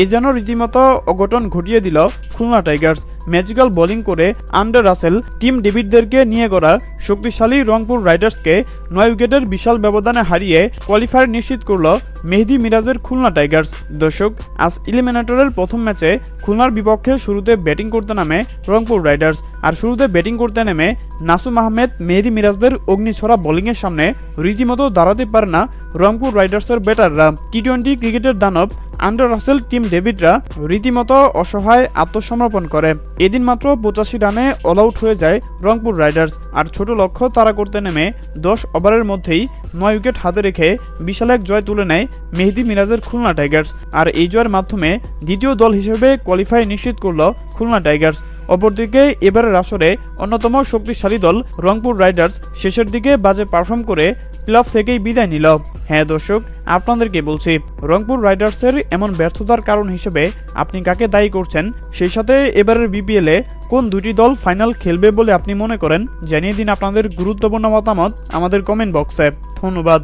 এ যেন রীতিমতো অঘটন ঘটিয়ে দিল খুলনা টাইগার্স। ম্যাজিক্যাল বোলিং করে আন্ডার রাসেল টিম ডেভিডদেরকে নিয়ে করা শক্তিশালী রংপুর রাইডার্সকে নয় উইকেটের বিশাল ব্যবধানে হারিয়ে কোয়ালিফায়ার নিশ্চিত করল মেহেদি মিরাজের খুলনা টাইগার্স। দর্শক, আজ ইলিমিনেটরের প্রথম ম্যাচে খুলনার বিপক্ষে শুরুতে ব্যাটিং করতে নামে রংপুর রাইডার্স আর শুরুতে ব্যাটিং করতে নেমে নাসুম আহমেদ, মেহেদি মিরাজদের অগ্নিছড়া বোলিংয়ের সামনে রীতিমতো দাঁড়াতে পারে না রংপুর রাইডার্সের ব্যাটাররা। টি টোয়েন্টি ক্রিকেটের দানব আন্ডার রাসেল টিম ডেভিডরা রীতিমতো অসহায় আত্মসমর্পণ করে। এদিন মাত্র পঁচাশি রানে অল আউট হয়ে যায় রংপুর রাইডার্স, আর ছোট লক্ষ্য তারা করতে নেমে দশ ওভারের মধ্যেই নয় উইকেট হাতে রেখে বিশাল এক জয় তুলে নেয় মেহেদি মিরাজের খুলনা টাইগার্স। আর এই জয়ের মাধ্যমে দ্বিতীয় দল হিসেবে কোয়ালিফাই নিশ্চিত করল খুলনা টাইগার্স। অপরদিকে, এবারের আসরে অন্যতম শক্তিশালী দল রংপুর রাইডার্স শেষের দিকে বাজে পারফর্ম করে প্লেঅফ থেকেই বিদায় নিল। হ্যাঁ দর্শক, আপনাদেরকে বলছি, রংপুর রাইডার্সের এমন ব্যর্থতার কারণ হিসেবে আপনি কাকে দায়ী করছেন? সেই সাথে এবারের বিপিএলে কোন দুটি দল ফাইনাল খেলবে বলে আপনি মনে করেন? জানিয়ে দিন আপনাদের গুরুত্বপূর্ণ মতামত আমাদের কমেন্ট বক্সে। ধন্যবাদ।